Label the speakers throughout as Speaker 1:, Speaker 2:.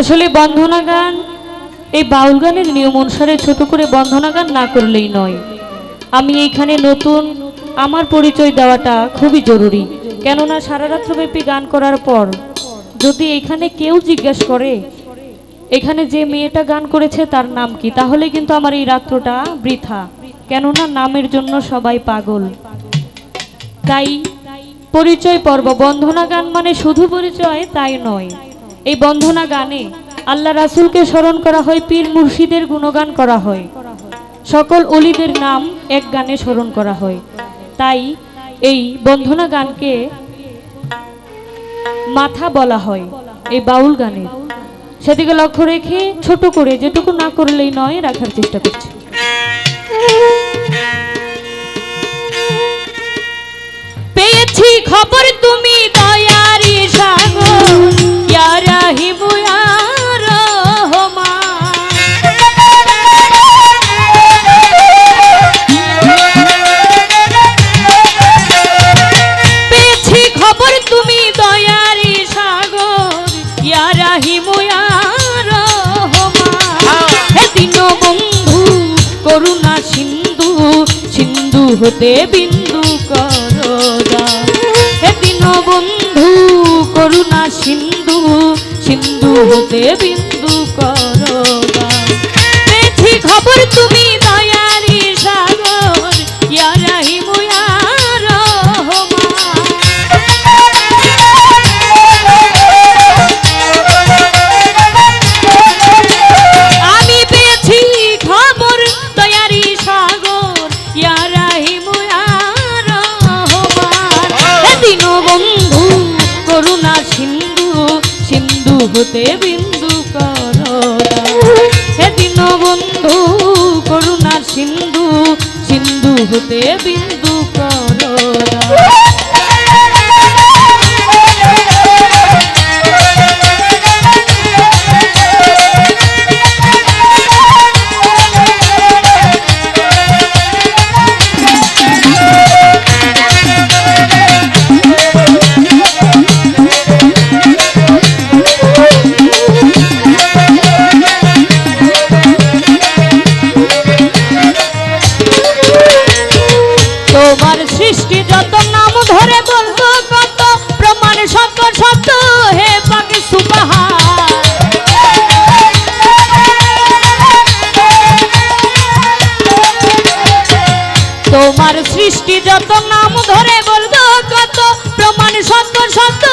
Speaker 1: আসলে বন্ধনা গান এই বাউল গানের নিয়ম অনুসারে ছোট করে বন্ধনা গান না করলেই নয়। আমি এইখানে নতুন আমার পরিচয় দেওয়াটা খুবই জরুরি। কেননা সারা রাত্রব্যাপী গান করার পর যদি এখানে কেউ জিজ্ঞেস করে, এখানে যে মেয়েটা গান করেছে তার নাম কি? তাহলে কিন্তু আমার এই রাত্রটা বৃথা। কেননা নামের জন্য সবাই পাগল। তাই পরিচয় পর্ব বন্ধনা গান মানে শুধু পরিচয়, তাই নয়। এই বন্ধনা গানে আল্লাহ রাসূলকে স্মরণ করা হয়, পীর মুর্শিদের গুণগান করা হয়। সকল অলিদের নাম এক গানে স্মরণ করা হয়। তাই এই বন্ধনা গানকে মাথা বলা হয়, এই বাউল গানের সেদিকে লক্ষ্য রেখে ছোট করে, যেটুকু না করলেই নয়, রাখার চেষ্টা করছি। পেয়েছি খবর তুমি দয়ারি করুণা সিন্ধু সিন্ধু হতে বিন্দু করদা হে দিন বন্ধু করুণা সিন্ধু সিন্ধু হতে বিন্দু করদা খবর তুমি করুণা সিন্ধু সিন্ধু হতে বিন্দু করদিন বন্ধু করুণা সিন্ধু সিন্ধু হতে বিন্দু করদা তোমার সৃষ্টি যত নাম ধরে বলব, কত প্রমাণ শত শত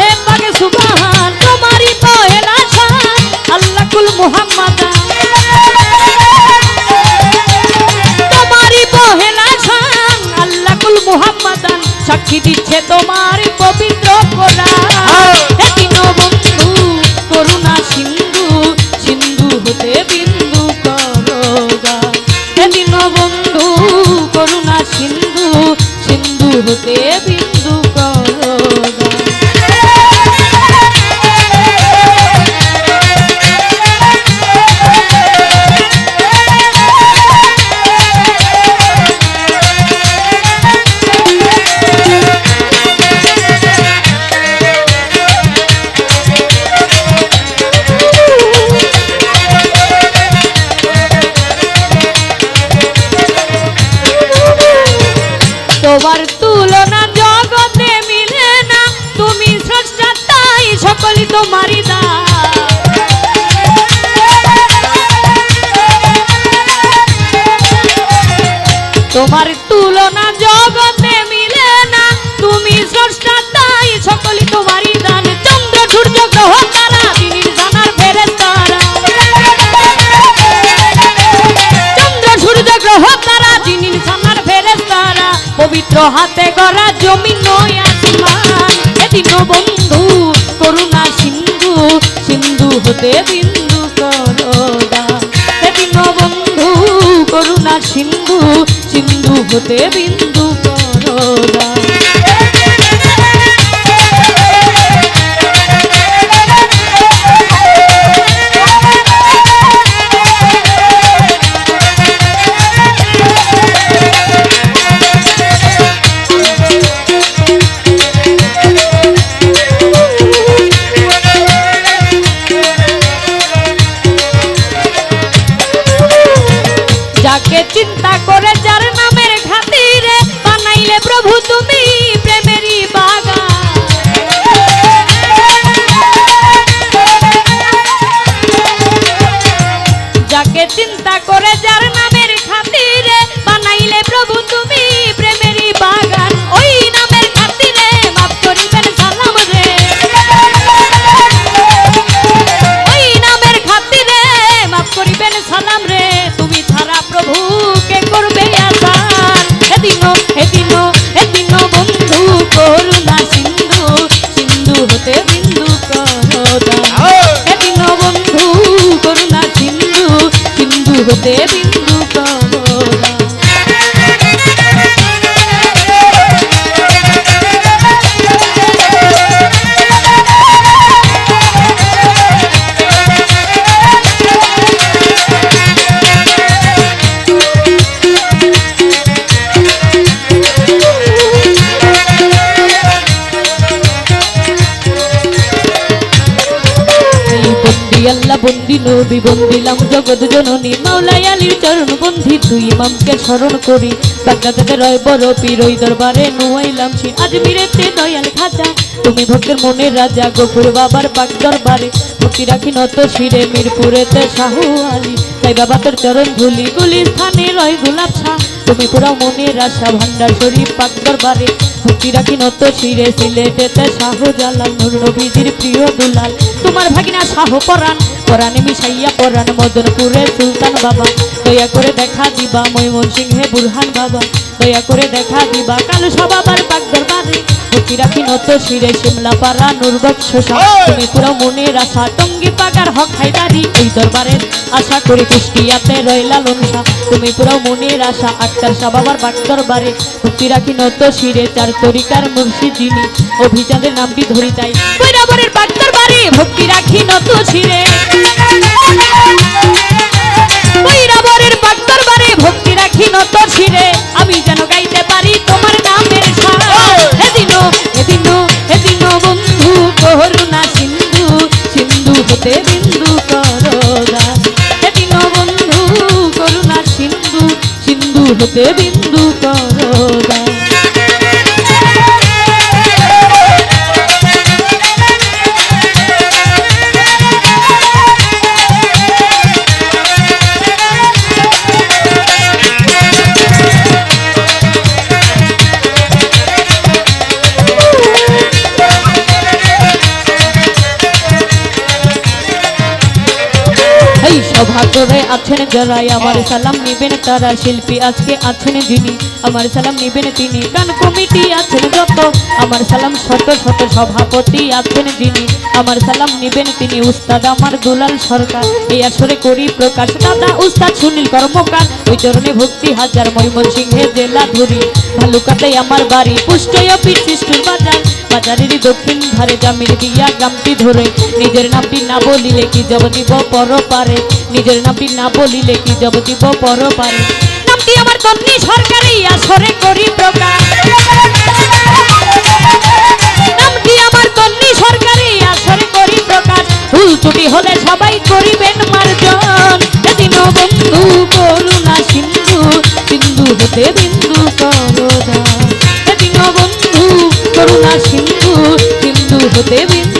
Speaker 1: হে পাকে সুবাহান, তোমারই পহেলা শান আল্লাহ কুল মুহাম্মাদা। সাক্ষী দিচ্ছে তোমার পবিত্র কোরআন। তোমার তুলনা জগতে মিলে না। তুমি স্রষ্টা তাই সকলই তোমারই দা। তোমার তুলনা জগতে হাতে গড়া জমি নয় আসমান। এদিন বন্ধু, করুণা সিন্ধু সিন্ধু হতে বিন্দু করদা। এদিন বন্ধু, করুণা সিন্ধু সিন্ধু হতে বিন্দু যাকে চিন্তা করে যার নামের খাতিরে বানাইলে প্রভু তুমি সিন্ধু আল্লাহ বন্দি নবী বন্দিলাম জগৎ জননী, মাওলাই আলীর চরণ বন্ধি, তুই ইমামকে স্মরণ করি। বাগদাদের রয় বড় পীর ওই দরবারে নুয়াইলাম সে আজমিরেতে দয়াল খাজা, তুমি ভক্তের মনের রাজা গোপুর বাবার পাক দরবারে। ভক্তি রাখি নত শিরে মিরপুরেতে শাহু আলী। তাই বাবা তোর চরণ ধুলি গুলি স্থানে রয় গোলাপ ছা তুমি পুরা মনের আশা ভান্ডার শরীফ পাক দরবারে। রাখি নত শিরে সিলেটেতে শাহ জালাল নূর নবীজির প্রিয় দুলাল। তোমার ভাগিনা শাহ পরাণ পরাণে মিশাইয়া পরাণ মদনপুরে সুলতান বাবা। দয়া করে দেখা দিবা ময়মন সিংহে বুরহান বাবা। দয়া করে দেখা দিবা কালু সবাবার পাক দরবারে। ভক্তি নত শিরে শিমলা পাড়া নুরবক্স তুমি পুরো মনের আশা টঙ্গি পাগার হক হাইদারি এই দরবারের আশা করি কুষ্টিয়াতে রইলা লনসা তুমি পুরো মনের আশা আটকার সাবাবার বাক দরবারে। ভক্তি রাখি নত শিরে, চার তরিকার মুর্শি যিনি অভিযানের নামটি ধরি তাই। দরবারে ভক্তি রাখি নত শিরে। হতে বিন্দু সভা করে আছেন যারাই। আমার সালাম নিবেন তারা শিল্পী আজকে আছেন যিনি। আমার সালাম নিবেন তিনি। গান কমিটি আছেন যত। আমার সালাম শত শত সভাপতি আছেন যিনি। আমার সালাম নিবেন তিনি উস্তাদ আমার দুলাল সরকার। এই আসরে করি প্রকাশ। দাদা, উস্তাদ, সুনীল কর্মকার। ওই চরণে ভক্তি হাজার ময়মন সিংহে জেলা ধরি। ভালুকাতে আমার বাড়ি পুষ্টয় সৃষ্টির বাজার। বাজারের দক্ষিণ ধারে জামির দিয়া গ্রামটি ধরে। নিজের নামটি না বলিলে কি জব দিব পর পারে নিজের নামটি না বলিলে কি জব দিব পর পারে নামটি আমার তন্নি সরকারি? আসরে করি প্রকাশ নামটি আমার তন্নি সরকারি? আসরে করি প্রকাশ ভুল ত্রুটি হলে সবাই করিবেন মার্জন। এদিন বন্ধু করুণা সিন্ধু সিন্ধু হতে বিন্দু করদা এদিন বন্ধু করুণা সিন্ধু সিন্ধু হতে বিন্দু